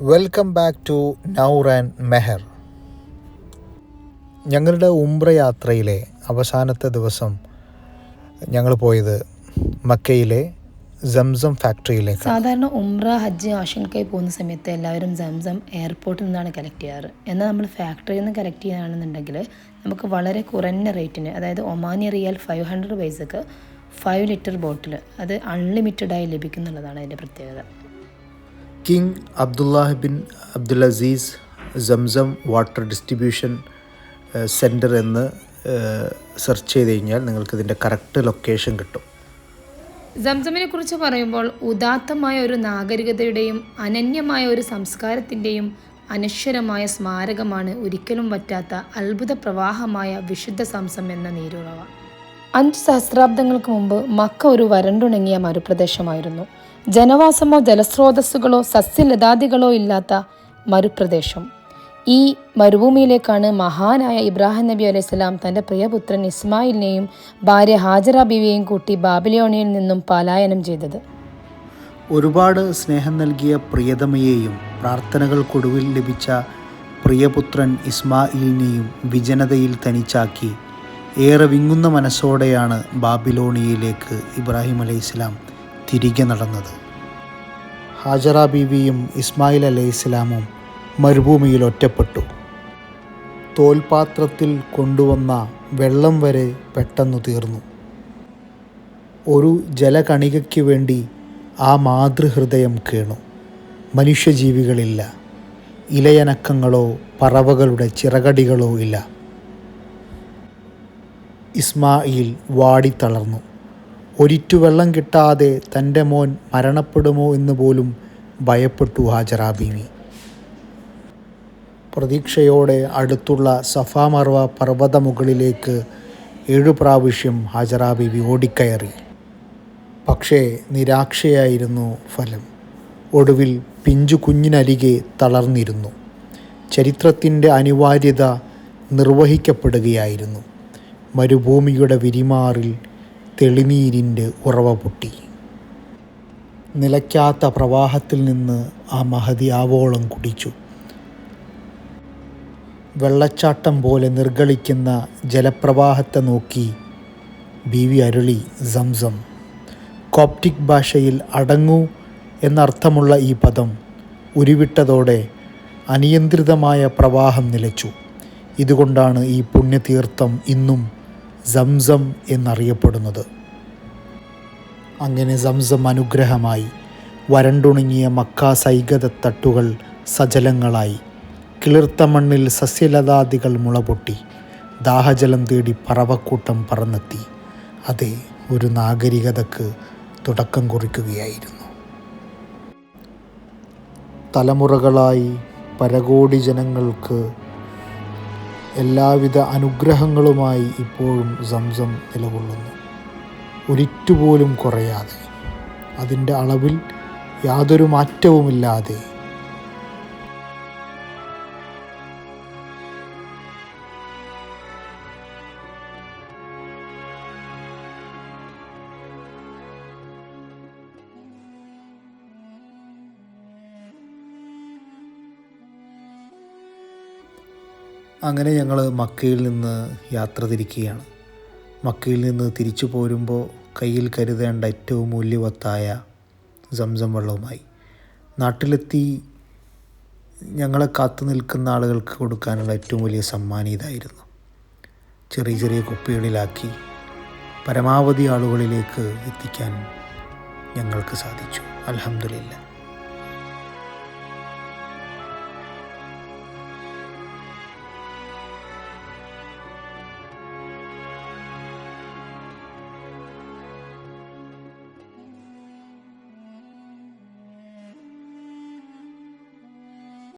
Welcome back to Noor and Meher ഞങ്ങളുടെ ഉംറ യാത്രയിലെ അവസാനത്തെ ദിവസം ഞങ്ങൾ പോയത് മക്കയിലെ സംസം ഫാക്ടറിയിലേക്ക് സാധാരണ ഉംറ ഹജ്ജ് ആഷൻകായി പോകുന്ന സമയത്ത് എല്ലാവരും സംസം എയർപോർട്ടിൽ നിന്നാണ് കളക്ട് ചെയ്യാറ്. എന്നാൽ നമ്മൾ ഫാക്ടറിയിൽ നിന്ന് കളക്ട് ചെയ്യുകയാണെന്നുണ്ടെങ്കിൽ നമുക്ക് വളരെ കുറഞ്ഞ റേറ്റിന് അതായത് ഒമാനി റിയാൽ ഫൈവ് ഹൺഡ്രഡ് പൈസക്ക് ഫൈവ് ലിറ്റർ ബോട്ടിൽ അത് അൺലിമിറ്റഡായി ലഭിക്കുന്നുള്ളതാണ് അതിന്റെ പ്രത്യേകത. King Abdullah bin Abdul Aziz Zamzam water distribution centre എന്ന് സെർച്ച് ചെയ്ത് കഴിഞ്ഞാൽ നിങ്ങൾക്ക് ഇതിന്റെ കറക്റ്റ് ലൊക്കേഷൻ കിട്ടും. സംസമിനെ കുറിച്ച് പറയുമ്പോൾ ഉദാത്തമായ ഒരു നാഗരികതയുടെയും അനന്യമായ ഒരു സംസ്കാരത്തിന്റെയും അനശ്വരമായ സ്മാരകമാണ് ഒരിക്കലും പറ്റാത്ത അത്ഭുത പ്രവാഹമായ വിശുദ്ധ സംസം എന്ന നീരുറവ. അഞ്ച് സഹസ്രാബ്ദങ്ങൾക്ക് മുമ്പ് മക്ക ഒരു വരണ്ടുണങ്ങിയ മരുപ്രദേശമായിരുന്നു. ജനവാസമോ ജലസ്രോതസ്സുകളോ സസ്യലതാദികളോ ഇല്ലാത്ത മരുപ്രദേശം. ഈ മരുഭൂമിയിലേക്കാണ് മഹാനായ ഇബ്രാഹിം നബി അലൈഹിസ്ലാം തന്റെ പ്രിയപുത്രൻ ഇസ്മായിലിനെയും ഭാര്യ ഹാജറ ബിവിയെയും കൂട്ടി ബാബിലോണിയിൽ നിന്നും പലായനം ചെയ്തത്. ഒരുപാട് സ്നേഹം നൽകിയ പ്രിയതമയെയും പ്രാർത്ഥനകൾക്കൊടുവിൽ ലഭിച്ച പ്രിയപുത്രൻ ഇസ്മായിലിനെയും വിജനതയിൽ തനിച്ചാക്കി. ഏറെ വിങ്ങുന്ന മനസ്സോടെയാണ് ബാബിലോണിയയിലേക്ക് ഇബ്രാഹിം അലൈഹിസ്ലാം തിരികെ നടന്നത്. ഹാജറ ബീവിയും ഇസ്മായിൽ അലൈഹി ഇസ്ലാമും മരുഭൂമിയിൽ ഒറ്റപ്പെട്ടു. തോൽപാത്രത്തിൽ കൊണ്ടുവന്ന വെള്ളം വരെ പെട്ടെന്നു തീർന്നു. ഒരു ജലകണികയ്ക്ക് വേണ്ടി ആ മാതൃഹൃദയം കേണു. മനുഷ്യജീവികളില്ല. ഇലയനക്കങ്ങളോ പറവകളുടെ ചിറകടികളോ ഇല്ല. ഇസ്മായിൽ വാടിത്തളർന്നു ഒരിറ്റു വെള്ളം കിട്ടാതെ തന്റെ മോൻ മരണപ്പെടുമോ എന്ന് പോലും ഭയപ്പെട്ടു ഹാജറാ ബീവി പ്രതീക്ഷയോടെ അടുത്തുള്ള സഫാ മർവ പർവത മുകളിലേക്ക് ഏഴു പ്രാവശ്യം ഹാജറാ ബീവി ഓടിക്കയറി. പക്ഷേ നിരാക്ഷയായിരുന്നു ഫലം. ഒടുവിൽ പിഞ്ചു കുഞ്ഞിനരികെ തളർന്നിരുന്നു. ചരിത്രത്തിന്റെ അനിവാര്യത നിർവഹിക്കപ്പെടുകയായിരുന്നു. മരുഭൂമിയുടെ വിരിമാറിൽ തെളിനീരിന്റെ ഉറവ പൊട്ടി. നിലയ്ക്കാത്ത പ്രവാഹത്തിൽ നിന്ന് ആ മഹതി ആവോളം കുടിച്ചു. വെള്ളച്ചാട്ടം പോലെ നിർഗളിക്കുന്ന ജലപ്രവാഹത്തെ നോക്കി ബി വി അരുളി സംസം കോപ്റ്റിക് ഭാഷയിൽ അടങ്ങൂ എന്നർത്ഥമുള്ള ഈ പദം ഉരുവിട്ടതോടെ അനിയന്ത്രിതമായ പ്രവാഹം നിലച്ചു. ഇതുകൊണ്ടാണ് ഈ പുണ്യതീർത്ഥം ഇന്നും സംസം എന്നറിയപ്പെടുന്നത്. അങ്ങനെ സംസം അനുഗ്രഹമായി വരണ്ടുണങ്ങിയ മക്ക സൈകത തട്ടുകൾ സജലങ്ങളായി കിളിർത്ത മണ്ണിൽ സസ്യലതാദികൾ മുളപൊട്ടി ദാഹജലം തേടി പറവക്കൂട്ടം പറന്നെത്തി. അതെ ഒരു നാഗരികതക്ക് തുടക്കം കുറിക്കുകയായിരുന്നു. തലമുറകളായി പരകോടി ജനങ്ങൾക്ക് എല്ലാവിധ അനുഗ്രഹങ്ങളുമായി ഇപ്പോഴും സംസം നിലകൊള്ളുന്നു. ഒരിറ്റുപോലും കുറയാതെ അതിന്റെ അളവിൽ യാതൊരു മാറ്റവുമില്ലാതെ അങ്ങനെ ഞങ്ങൾ മക്കയിൽ നിന്ന് യാത്ര തിരിക്കുകയാണ്. മക്കയിൽ നിന്ന് തിരിച്ചു പോരുമ്പോൾ കയ്യിൽ കരുതേണ്ട ഏറ്റവും മൂല്യവത്തായ സംസം വെള്ളവുമായി. നാട്ടിലെത്തി ഞങ്ങളെ കാത്തു നിൽക്കുന്ന ആളുകൾക്ക് കൊടുക്കാനുള്ള ഏറ്റവും വലിയ സമ്മാനം ഇതായിരുന്നു. ചെറിയ ചെറിയ കുപ്പികളിലാക്കി പരമാവധി ആളുകളിലേക്ക് എത്തിക്കാൻ ഞങ്ങൾക്ക് സാധിച്ചു. അലഹമില്ല